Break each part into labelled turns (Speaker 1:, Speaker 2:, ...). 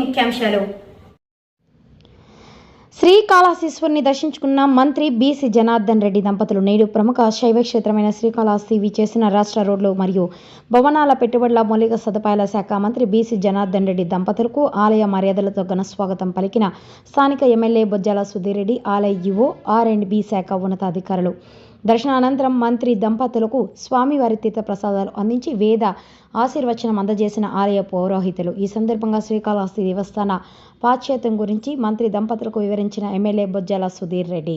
Speaker 1: ముఖ్యాంశాలు.
Speaker 2: దర్శించుకున్న మంత్రి బీసీ జనార్దన్ రెడ్డి దంపతులు నేడు ప్రముఖ శైవ క్షేత్రమైన శ్రీకాళహస్తివి చేసిన రాష్ట్ర రోడ్లు మరియు భవనాల పెట్టుబడుల మౌలిక సదుపాయాల శాఖ మంత్రి బీసీ జనార్దన్ రెడ్డి దంపతులకు ఆలయ మర్యాదలతో ఘన స్వాగతం పలికిన స్థానిక ఎమ్మెల్యే బొజ్జాల సుధీరెడ్డి ఆలయ యువో ఆర్ అండ్ బి శాఖ ఉన్నతాధికారులు. దర్శనానంతరం మంత్రి దంపతులకు స్వామివారి తీర్థ ప్రసాదాలు అందించి వేద ఆశీర్వచనం అందజేసిన ఆలయ పౌరోహితులు. ఈ సందర్భంగా శ్రీకాళహస్తి దేవస్థాన పాశ్చాత్యం గురించి మంత్రి దంపతులకు వివరించిన ఎమ్మెల్యే బొజ్జాల సుధీర్ రెడ్డి.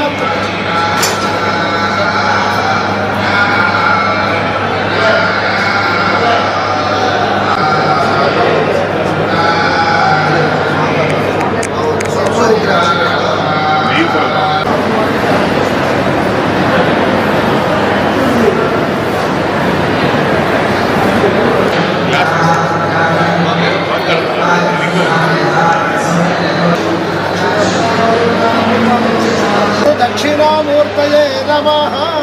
Speaker 3: नमः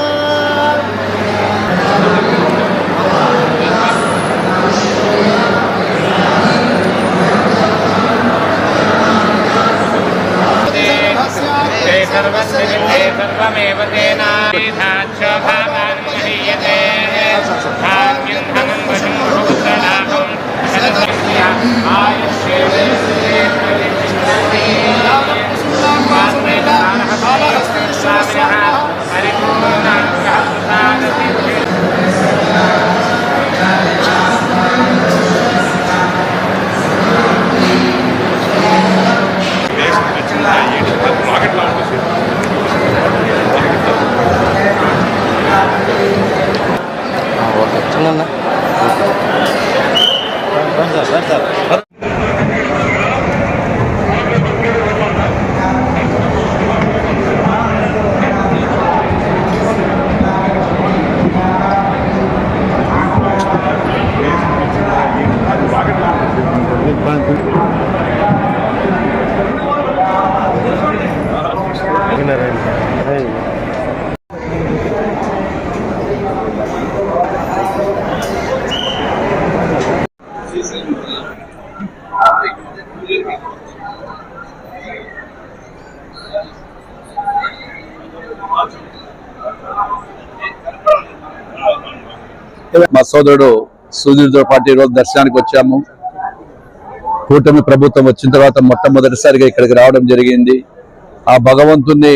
Speaker 3: 아, 맞다. 참났나? 반사,
Speaker 4: 반사. Thank
Speaker 5: you. సోదరుడు సుధీర్తో పాటు ఈరోజు దర్శనానికి వచ్చాము. కూటమి ప్రభుత్వం వచ్చిన తర్వాత మొట్టమొదటిసారిగా ఇక్కడికి రావడం జరిగింది. ఆ భగవంతుణ్ణి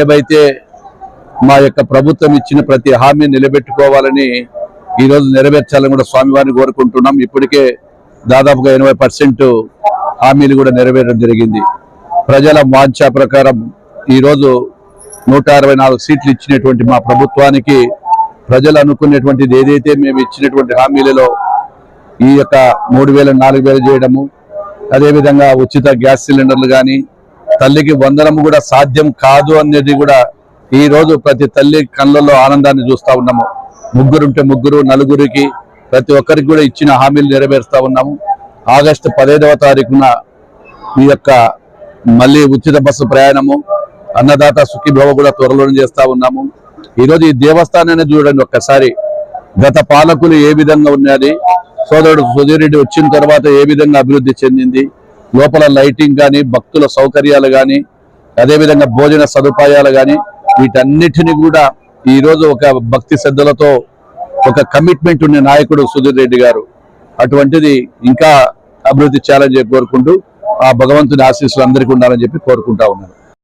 Speaker 5: ఏవైతే మా యొక్క ప్రభుత్వం ఇచ్చిన ప్రతి హామీ నిలబెట్టుకోవాలని ఈరోజు నెరవేర్చాలని కూడా స్వామివారిని కోరుకుంటున్నాం. ఇప్పటికే దాదాపుగా ఎనభై పర్సెంట్ హామీలు కూడా నెరవేరడం జరిగింది. ప్రజల వాంఛా ప్రకారం ఈరోజు నూట అరవై నాలుగు సీట్లు ఇచ్చినటువంటి మా ప్రభుత్వానికి ప్రజలు అనుకునేటువంటిది ఏదైతే మేము ఇచ్చినటువంటి హామీలలో ఈ యొక్క మూడు వేల నాలుగు వేలు చేయడము అదేవిధంగా ఉచిత గ్యాస్ సిలిండర్లు కానీ తల్లికి వందనము కూడా సాధ్యం కాదు అనేది కూడా ఈ రోజు ప్రతి తల్లి కళ్ళల్లో ఆనందాన్ని చూస్తా ఉన్నాము. ముగ్గురుంటే ముగ్గురు నలుగురికి ప్రతి ఒక్కరికి కూడా ఇచ్చిన హామీలు నెరవేరుస్తా ఉన్నాము. ఆగస్టు పదహైదవ తారీఖున ఈ యొక్క మళ్ళీ ఉచిత బస్సు ప్రయాణము అన్నదాత సుఖీభవ కూడా త్వరలోనే చేస్తూ ఉన్నాము. ఈరోజు ఈ దేవస్థానాన్ని చూడండి ఒక్కసారి. గత పాలకులు ఏ విధంగా ఉన్నది సోదరుడు సుధీరెడ్డి వచ్చిన తర్వాత ఏ విధంగా అభివృద్ధి చెందింది లోపల లైటింగ్ కానీ భక్తుల సౌకర్యాలు కానీ అదేవిధంగా భోజన సదుపాయాలు కానీ వీటన్నిటిని కూడా ఈ రోజు ఒక భక్తి శ్రద్ధలతో ఒక కమిట్మెంట్ ఉన్న నాయకుడు సుధీర్ రెడ్డి గారు. అటువంటిది ఇంకా అభివృద్ధి చేయాలని చెప్పి కోరుకుంటూ ఆ భగవంతుని ఆశీస్సులు అందరికీ ఉండాలని చెప్పి కోరుకుంటా ఉన్నాను.